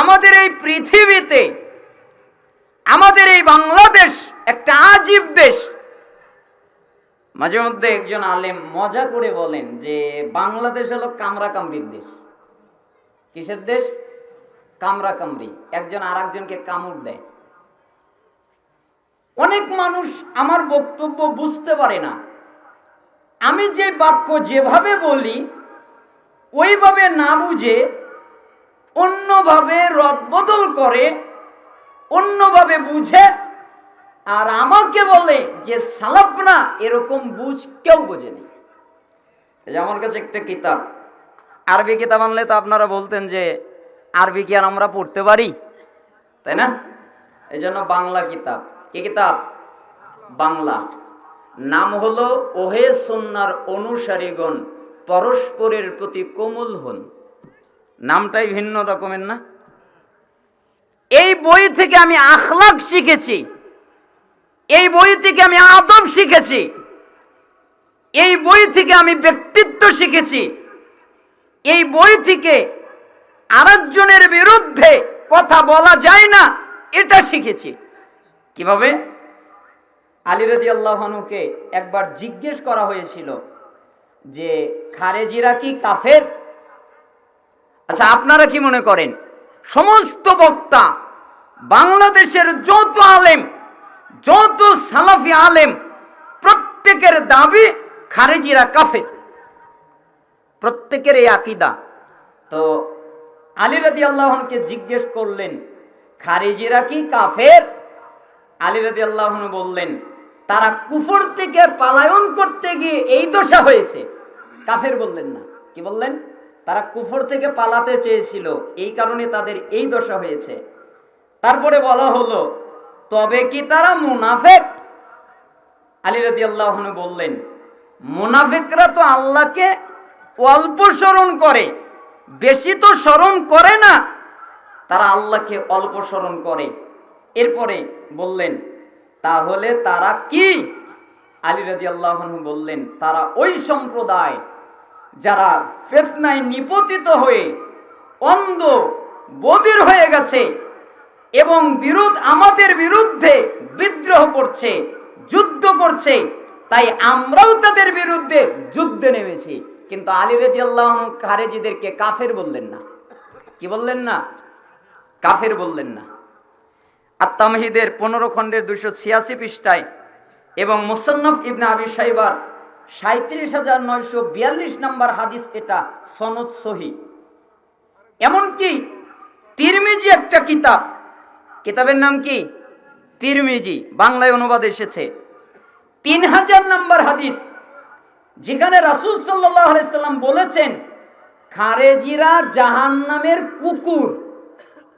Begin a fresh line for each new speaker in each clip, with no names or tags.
আমাদের এই পৃথিবীতে, আমাদের এই বাংলাদেশ একটা আজীব দেশ। মাঝে মধ্যে একজন আলেম মজা করে বলেন যে, বাংলাদেশ হলো কামরা কামরির দেশ। কিসের দেশ? কামরা কামরি একজন আর একজনকে কামড় দেয়। অনেক মানুষ আমার বক্তব্য বুঝতে পারে না। আমি যে বাক্য যেভাবে বলি, ওইভাবে না বুঝে অন্যভাবে রদবদল করে, অন্যভাবে বুঝে, আর আমাকে বলে যে সালাপ না, এরকম বুঝ কেউ বোঝেনি আমার কাছে একটা কিতাব, আরবি কিতাব আনলে তো আপনারা বলতেন যে আরবি কি আর আমরা পড়তে পারি? তাই না? এই জন্য বাংলা কিতাব। কি কিতাব? বাংলা। নাম হলো ওহে সন্ন্যার অনুসারীগণ, পরস্পরের প্রতি কোমল হন। নামটাই ভিন্ন রকমের না? এই বই থেকে আমি আখলাক শিখেছি। এই বই থেকে আমি আদব শিখেছি। এই বই থেকে আমি ব্যক্তিত্ব শিখেছি। এই বই থেকে আরেকজনের বিরুদ্ধে কথা বলা যায় না, এটা শিখেছি। কীভাবে? আলী রাজি আল্লাহনুকে একবার জিজ্ঞেস করা হয়েছিল যে, খারেজিরা কি কাফের? আচ্ছা আপনারা কি মনে করেন? সমস্ত বক্তা, বাংলাদেশের যত আলেম, যত সালাফি আলেম, প্রত্যেকের দাবি খারেজিরা কাফের। প্রত্যেকের এই আকিদা। তো আলী রাদি আল্লাহনকে জিজ্ঞেস করলেন, খারেজিরা কি কাফের? আলী রাদি আল্লাহন বললেন, তারা কুফর থেকে পালায়ন করতে গিয়ে এই দশা হয়েছে। কাফের বললেন না। কি বললেন? তারা কুফর থেকে পালাতে চেয়েছিল। এই কারণে তাদের এই দশা হয়েছে। তারপরে বলা হলো, তবে কি তারা মুনাফেক? আলী রাদি আল্লাহন বললেন, মুনাফেকরা তো আল্লাহকে অল্প স্মরণ করে, বেশি তো স্মরণ করে না। তারা আল্লাহকে অল্প স্মরণ করে। এরপরে বললেন, তাহলে তারা কি? আলী রাজি আল্লাহন বললেন, তারা ওই সম্প্রদায় যারা ফেতনায় নিপতিত হয়ে অন্ধ বদির হয়ে গেছে এবং বিরোধ আমাদের বিরুদ্ধে বিদ্রোহ করছে, যুদ্ধ করছে, তাই আমরাও তাদের বিরুদ্ধে যুদ্ধে নেমেছি। কিন্তু আলী রেজি আল্লাহ খারেজিদেরকে কাফের বললেন না। কি বললেন না? কাফের বললেন না। আত্মামহিদের পনেরো খণ্ডের দুশো ছিয়াশি পৃষ্ঠায় এবং মুসন্নফ ইবনে আবি সাইবার সাঁত্রিশ হাজার নয়শো বিয়াল্লিশ নম্বর হাদিস, এটা সনদ সহি। এমনকি তিরমিজি একটা কিতাব, কিতাবের নাম কি? তিরমিজি, বাংলায় অনুবাদ এসেছে। তিন হাজার নম্বর হাদিস, যেখানে রাসুল সাল্লাম বলেছেন, খারেজিরা জাহান নামের কুকুর।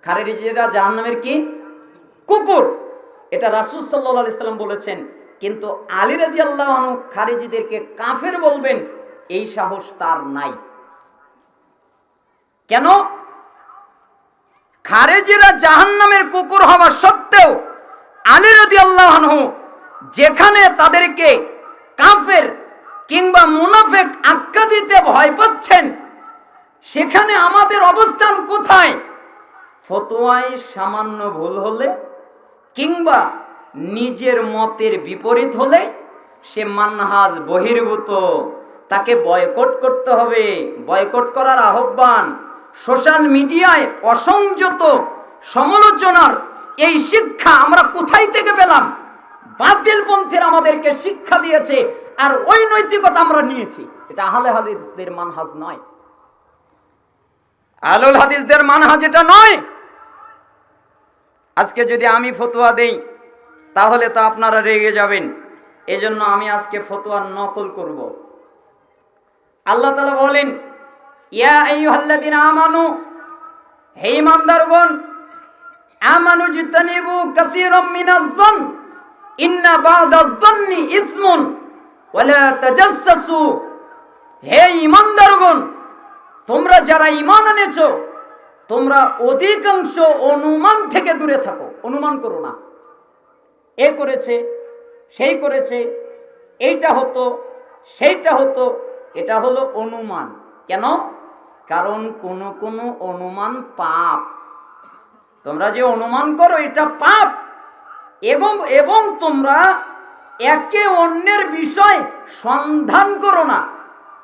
খারেজিরা জাহান নামের কি? কুকুর। এটা রাসুল সাল্লাহ সাল্লাম বলেছেন কিন্তু আলী রাজি আল্লাহ খারেজিদেরকে কাফের বলবেন, এই সাহস তার নাই। কেন? খারেজিরা জাহান নামের কুকুর হওয়া সত্ত্বেও আলী রাজি আল্লাহ যেখানে তাদেরকে কাফের কিংবা মুনাফেক আখ্যা দিতে ভয় পাচ্ছেন, সেখানে আমাদের অবস্থান কোথায়? ফতোয়ায় সামান্য ভুল হলে কিংবা নিজের মতের বিপরীত হলে সে মানহাজ বহির্ভূত। তাকে বয়কট করতে হবে। বয়কট করার আহ্বান সোশ্যাল মিডিয়ায় অসংযত সমালোচনার এই শিক্ষা আমরা কোথায় থেকে পেলাম? বাতিল পন্থীর আমাদেরকে শিক্ষা দিয়েছে আর ওই নৈতিকতা আমরা নিয়েছি। এটা আহলে হাদিসদের মানহাজ নয়। আলুল হাদিসদের মানহাজ এটা নয়। আজকে যদি আমি ফতোয়া দেই তাহলে তো আপনারা রেগে যাবেন। এজন্য আমি আজকে ফতোয়ার নকল করব। আল্লাহ তালা বলেন, ইয়া আইয়ুহাল্লাযীনা আমানু, হে ইমানদারগণ আমানু জিতানিবু কাসীরাম মিনাজ জন ইন্না বাদাজ জন্নি ইসমুন, ওয়ালা তাজাসসু হে ইমানদারগণ তোমরা যারা ঈমান এনেছো, তোমরা অধিকাংশ অনুমান থেকে দূরে থাকো। অনুমান করো না। এ করেছে, সেই করেছে, এইটা হতো, সেইটা হতো, এটা হলো অনুমান। কেন? কারণ কোন কোন অনুমান পাপ। তোমরা যে অনুমান করো, এটা পাপ। এবং এবং তোমরা একে অন্যের বিষয় সন্ধান করো না।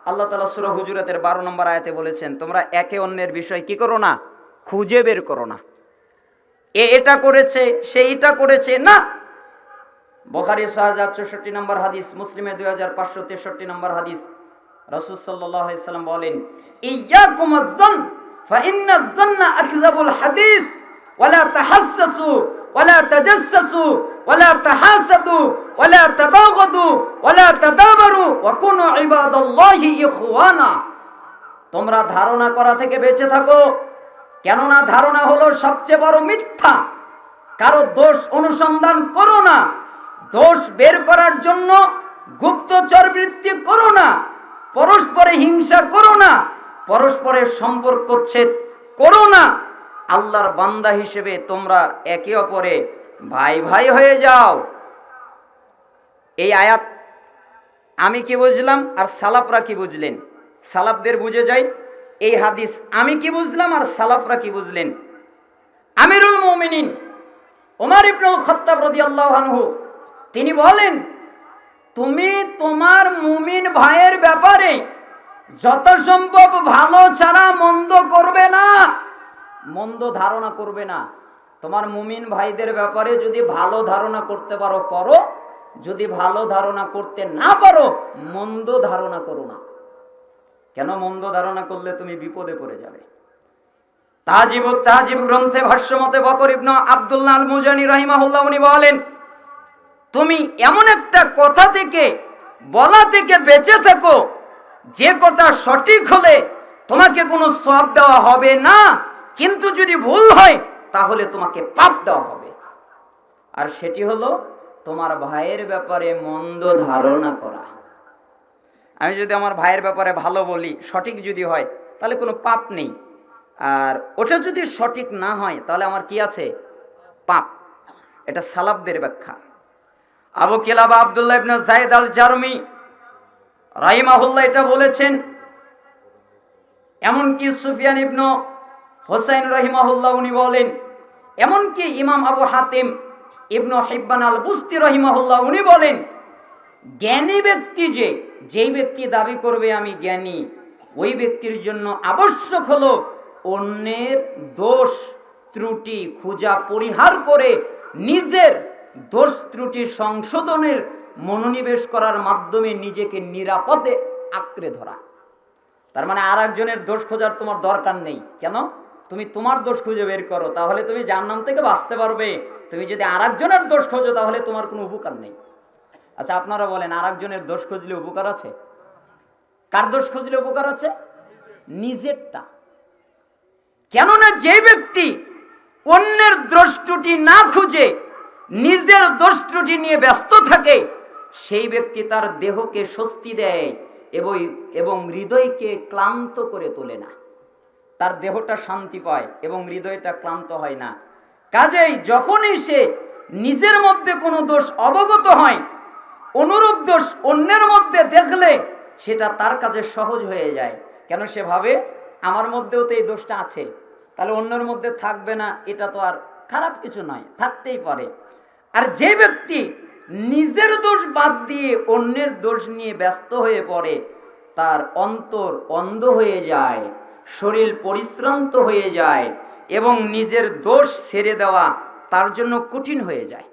আল্লাহ তালা সুরা হুজুরাতের বারো নম্বর আয়াতে বলেছেন, তোমরা একে অন্যের বিষয় কি করো না? খুঁজে বের করো না। এ এটা করেছে সে এটা করেছে, না। বখারি ছয় হাজার চৌষট্টি নম্বর হাদিস, মুসলিমে দুই হাজার পাঁচশো তেষট্টি নম্বর হাদিস। রসুল সাল্লাম বলেন হাদিস, ওয়ালা তাহাসসাসু, ওয়ালা তাজাসসাসু, ওয়ালা তাহাসাদু ওয়ালা তাবাগাদু, ওয়ালা তাদাবারু, ওয়া কুনু ইবাদাল্লাহি ইখওয়ানা। তোমরা ধারণা করা থেকে বেঁচে থাকো, কেননা ধারণা হলো সবচেয়ে বড় মিথ্যা। কারও দোষ অনুসন্ধান করো না। দোষ বের করার জন্য গুপ্তচর বৃত্তি করো না, পরস্পরে হিংসা করো না পরস্পরের সম্পর্ক ছেদ করো না। আল্লাহর বান্দা হিসেবে তোমরা একে অপরে ভাই ভাই হয়ে যাও। এই আয়াত আমি কি বুঝলাম আর সালাফরা কি বুঝলেন? সালাফদের বুঝে যাই। এই হাদিস আমি কি বুঝলাম আর সালাফরা কি বুঝলেন? আমিরুল মুমিনিন ওমর ইবনুল খত্তাব রাদিয়াল্লাহু আনহু তিনি বলেন, তুমি তোমার মুমিন ভাইয়ের ব্যাপারে যত সম্ভব ভালো ছাড়া মন্দ করবে না। মন্দ ধারণা করবে না। তোমার মুমিন ভাইদের ব্যাপারে যদি ভালো ধারণা করতে পারো, করো। যদি ভালো ধারণা করতে না পারো, মন্দ ধারণা করো না। কেন মন্দ ধারণা করলে তুমি বিপদে পড়ে যাবে? তাজিব তাজিব গ্রন্থে ভাষ্যমতে বকর ইবনু আব্দুল্লাহ আল মুজানি রাহিমাহুল্লাহ উনি বলেন তুমি এমন একটা কথা থেকে, বলা থেকে বেঁচে থাকো। যে কথা সঠিক হলে তোমাকে কোনো সব দেওয়া হবে না। কিন্তু যদি ভুল হয়, তাহলে তোমাকে পাপ দেওয়া হবে। আর সেটি হলো তোমার ভাইয়ের ব্যাপারে মন্দ ধারণা করা। আমি যদি আমার ভাইয়ের ব্যাপারে ভালো বলি, সঠিক যদি হয়, তাহলে কোনো পাপ নেই। আর ওটা যদি সঠিক না হয়, তাহলে আমার কি আছে? পাপ। এটা সালাবদের ব্যাখ্যা। আবু কেলাবা আবদুল্লাহ ইবনে জায়েদ আল জারমি রাহিমাহুল্লাহ এটা বলেছেন, এমনকি সুফিয়ান ইবনু হোসেন রহিমাহুল্লাহ উনি বলেন, এমনকি ইমাম আবু হাতিম ইবনু হিব্বান আল বুস্তি রহিমাহুল্লাহ উনি বলেন, জ্ঞানী ব্যক্তি যে, যেই ব্যক্তি দাবি করবে আমি জ্ঞানী, ওই ব্যক্তির জন্য আবশ্যক হলো অন্যের দোষ, ত্রুটি, খোঁজা, পরিহার করে নিজের দোষ ত্রুটি সংশোধনের মনোনিবেশ করার মাধ্যমে নিজেকে নিরাপদে আঁকড়ে ধরা। তার মানে আর একজনের দোষ খোঁজার তোমার দরকার নেই। কেন? তুমি তোমার দোষ খুঁজে বের করো, তাহলে তুমি জান্নাম থেকে বাঁচতে পারবে। তুমি যদি আর একজনের দোষ খোঁজো, তাহলে তোমার কোনো উপকার নেই। আচ্ছা আপনারা বলেন আর একজনের দোষ খুঁজলে উপকার আছে? কার দোষ খুঁজলে উপকার আছে? নিজেরটা। কেননা যে ব্যক্তি অন্যের ত্রুটি না খুঁজে নিজের দোষ ত্রুটি নিয়ে ব্যস্ত থাকে, সেই ব্যক্তি তার দেহকে স্বস্তি দেয় এবং এবং হৃদয়কে ক্লান্ত করে তোলে না। তার দেহটা শান্তি পায় এবং হৃদয়টা ক্লান্ত হয় না। কাজেই যখনই সে নিজের মধ্যে কোনো দোষ অবগত হয়, অনুরূপ দোষ অন্যের মধ্যে দেখলে সেটা তার কাছে সহজ হয়ে যায়। কেন সে ভাবে? আমার মধ্যেও তো এই দোষটা আছে। তাহলে অন্যের মধ্যে থাকবে না, এটা তো আর খারাপ কিছু নয়, থাকতেই পারে। আর যে ব্যক্তি নিজের দোষ বাদ দিয়ে অন্যের দোষ নিয়ে ব্যস্ত হয়ে পড়ে, তার অন্তর অন্ধ হয়ে যায়, শরীর পরিশ্রান্ত হয়ে যায় এবং নিজের দোষ ছেড়ে দেওয়া তার জন্য কঠিন হয়ে যায়।